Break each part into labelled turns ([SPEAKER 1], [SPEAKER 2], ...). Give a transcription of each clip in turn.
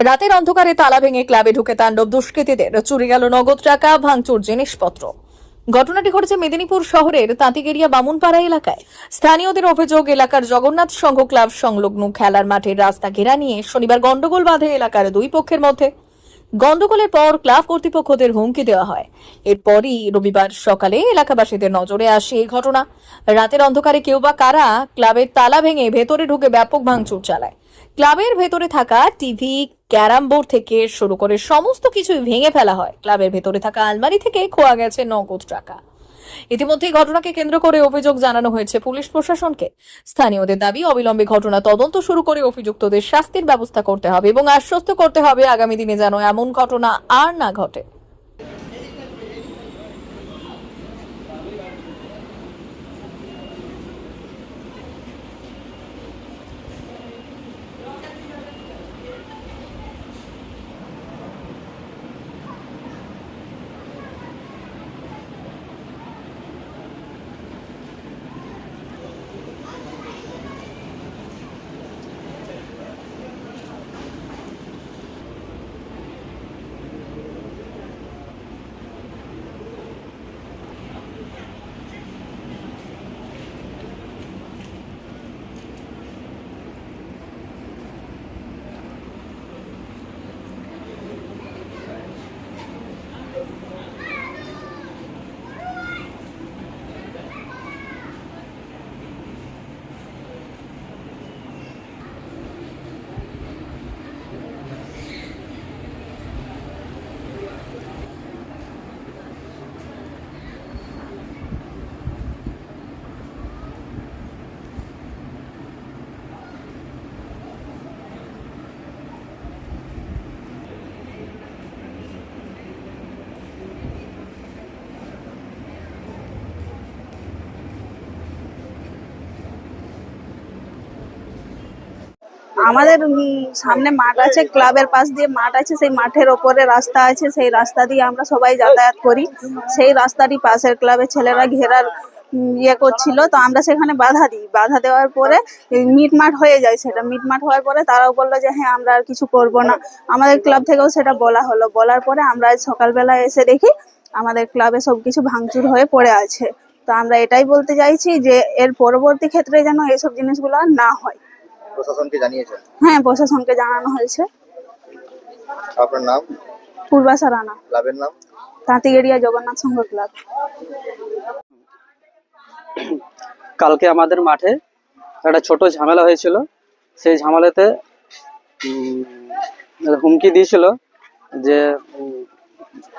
[SPEAKER 1] রাতের অন্ধকারে তালা ভেঙে ক্লাবে ঢুকে তাণ্ডব দুষ্কৃতীদের। চুরি গেল নগদ টাকা, ভাঙচুর জিনিসপত্র। ঘটনাটি ঘটেছে মেদিনীপুর শহরের তাঁতিগেরিয়া বামুনপাড়া এলাকায়। স্থানীয়দের অভিযোগ, এলাকার জগন্নাথ সংঘ ক্লাব সংলগ্ন খেলার মাঠের রাস্তা ঘেরা নিয়ে শনিবার গন্ডগোল বাঁধে এলাকার দুই পক্ষের মধ্যে। গন্ডগোলের পর ক্লাব কর্তৃপক্ষদের হুমকি দেওয়া হয়। এরপরই রবিবার সকালে এলাকাবাসীদের নজরে আসে এই ঘটনা। রাতের অন্ধকারে কেউ বা কারা ক্লাবের তালা ভেঙে ভেতরে ঢুকে ব্যাপক ভাঙচুর চালায়। ক্লাবের ভেতরে থাকা টিভি ক্যারাম বোর্ড থেকে শুরু করে সমস্ত কিছুই ভেঙে ফেলা হয়। ক্লাবের ভেতরে থাকা আলমারি থেকে খোয়া গেছে নগদ টাকা। ইতিমধ্যে ঘটনাকে কেন্দ্র করে অভিযোগ জানানো হয়েছে পুলিশ প্রশাসনকে। স্থানীয়দের দাবি, অবিলম্বে ঘটনা তদন্ত শুরু করে অভিযুক্তদের শাস্তির ব্যবস্থা করতে হবে এবং আশ্বস্ত করতে হবে আগামী দিনে যেন এমন ঘটনা আর না ঘটে।
[SPEAKER 2] আমাদের সামনে মাঠ আছে, ক্লাবের পাশ দিয়ে মাঠ আছে, সেই মাঠের ওপরে রাস্তা আছে, সেই রাস্তা দিয়ে আমরা সবাই যাতায়াত করি। সেই রাস্তাটি পাশের ক্লাবের ছেলেরা ঘেরার ইয়ে করছিল, তো আমরা সেখানে বাধা দিই। বাধা দেওয়ার পরে মিটমাট হয়ে যায় সেটা। মিটমাট হওয়ার পরে তারাও বলল যে হ্যাঁ আমরা আর কিছু করব না। আমাদের ক্লাব থেকেও সেটা বলা হলো। বলার পরে আমরা সকালবেলা এসে দেখি, আমাদের ক্লাবে সব কিছু ভাঙচুর হয়ে পড়ে আছে। তো আমরা এটাই বলতে চাইছি যে, এর পরবর্তী ক্ষেত্রে যেন এসব জিনিসগুলো আর না হয়।
[SPEAKER 3] প্রশাসনকে জানিয়েছেন?
[SPEAKER 2] হ্যাঁ প্রশাসনকে জানানো হয়েছে।
[SPEAKER 3] আপনার নাম?
[SPEAKER 2] পূর্বাশা রানা।
[SPEAKER 3] ক্লাবের নাম?
[SPEAKER 2] তাঁতিগেরিয়া জগন্নাথ সংঘ ক্লাব।
[SPEAKER 4] কালকে আমাদের মাঠে একটা ছোট ঝামেলা হয়েছিল। সেই ঝামেলাতে হুমকি দিয়েছিল যে উম,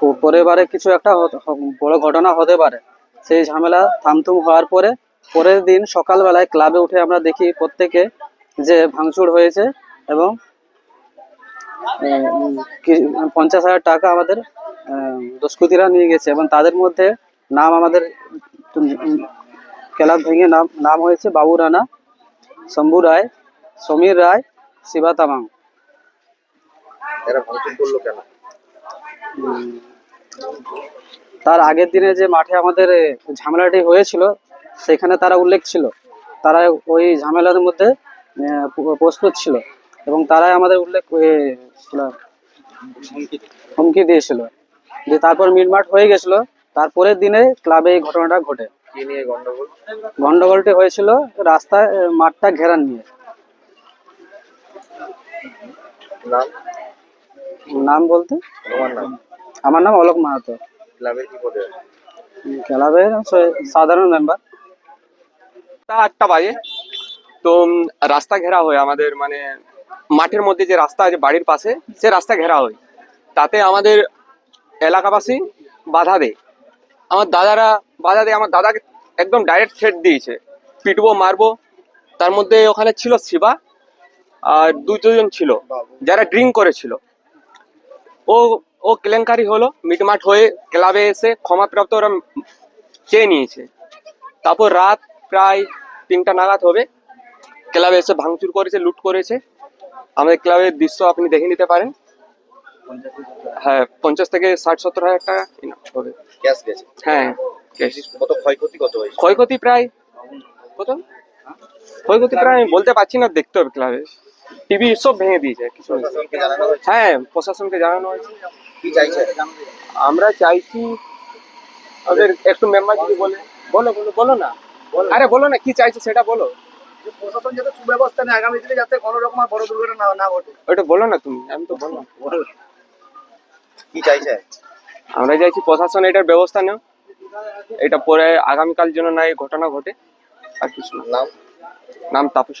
[SPEAKER 4] প- পরের বারে কিছু একটা হতে- বড় ঘটনা হতে পারে। সেই ঝামেলা থামথুম হওয়ার পরে পরের দিন সকালবেলায় ক্লাবে উঠে আমরা দেখি প্রত্যেকে যে ভাঙচুর হয়েছে এবং পঞ্চাশ হাজার টাকা আমাদের আহ, দুষ্কৃতীরা নিয়ে গেছে এবং তাদের মধ্যে নাম আমাদের ক্লাব ভেঙে নাম নাম হয়েছে বাবু রানা শম্ভু রায় সমীর রায় শিবা তামাং। তার আগের দিনে যে মাঠে আমাদের ঝামেলাটি হয়েছিল সেখানে তারা উল্লেখ ছিল। তারা ওই ঝামেলার মধ্যে প্রস্তুত ছিল। এবং তারাই আমাদের উল্লেখ হুমকি দিয়েছিল। যে তারপর মিটমাট হয়ে গেছিল। তারপরের দিনে ক্লাবে এই ঘটনাটা ঘটে।
[SPEAKER 3] কি
[SPEAKER 4] গন্ডগোলটি হয়েছিল রাস্তায় মাঠটা ঘেরান নিয়ে।
[SPEAKER 3] নাম?
[SPEAKER 4] বলতে? আমার নাম অলোক মাহাতো।
[SPEAKER 3] ক্লাবের কি পদে?
[SPEAKER 4] ক্লাবের স- সাধারণ মেম্বার।
[SPEAKER 5] তা আটটা বাজে। তো রাস্তা ঘেরা হয় আমাদের মানে মাঠের মধ্যে যে রাস্তা আছে, বাড়ির পাশে, সে রাস্তা ঘেরা হয়। তাতে আমাদের এলাকাবাসী বাধা দেয়। আমার দাদারা বাধা দেয়, আমার দাদাকে একদম ডাইরেক্ট থ্রেট দিয়েছে। পিটবো, মারবো। তার মধ্যে ওখানে ছিল শিবা, আর দুই দুজন ছিল, যারা ড্রিঙ্ক করেছিল। ও ও কেলেঙ্কারি হলো, মিটমাট হয়ে ক্লাবে এসে ক্ষমাপ্রাপ্ত ওরা চেয়ে নিয়েছে। তারপর রাত প্রায় তিনটা নাগাদ হবে। ক্লাবে এসে ভাঙচুর করেছে লুট করেছে। আমাদের ক্লাবের দৃশ্য আপনি দেখে নিতে পারেন। হ্যাঁ পঞ্চাশ থেকে ষাট সত্তর হাজার টাকা হবে।
[SPEAKER 3] ক্যাশ গেছে।
[SPEAKER 5] হ্যাঁ
[SPEAKER 3] কত ক্ষয়ক্ষতি কত হয়েছে?
[SPEAKER 5] ক্ষয়ক্ষতি প্রায় কত? ক্ষয়ক্ষতি প্রায় আমি বলতে পারছি না দেখতে হবে ক্লাবে। টিভি সব ভেঙে দিয়েছে কিছু হ্যাঁ প্রশাসনকে জানানো হয়েছে।
[SPEAKER 3] কি চাইছে?
[SPEAKER 5] আমরা চাইছি ওদের একটু মেম্বার যদি বলে বলো বলো বলো না। আরে বলো না কি চাইছো সেটা বলো।
[SPEAKER 6] প্রশাসন যাতে সুব্যবস্থা নেয় আগামী দিনে যাতে কোনো রকম বড় দুর্ঘটনা না- না ঘটে।
[SPEAKER 5] ওইটা বলো না তুমি আমি তো বললাম।
[SPEAKER 3] কি চাইছে?
[SPEAKER 5] আমরা চাইছি প্রশাসন এটার ব্যবস্থা নেও এটা পরে আগামীকাল যেন না এই ঘটনা ঘটে আর কিছু না।
[SPEAKER 3] নাম?
[SPEAKER 5] নাম তাপস।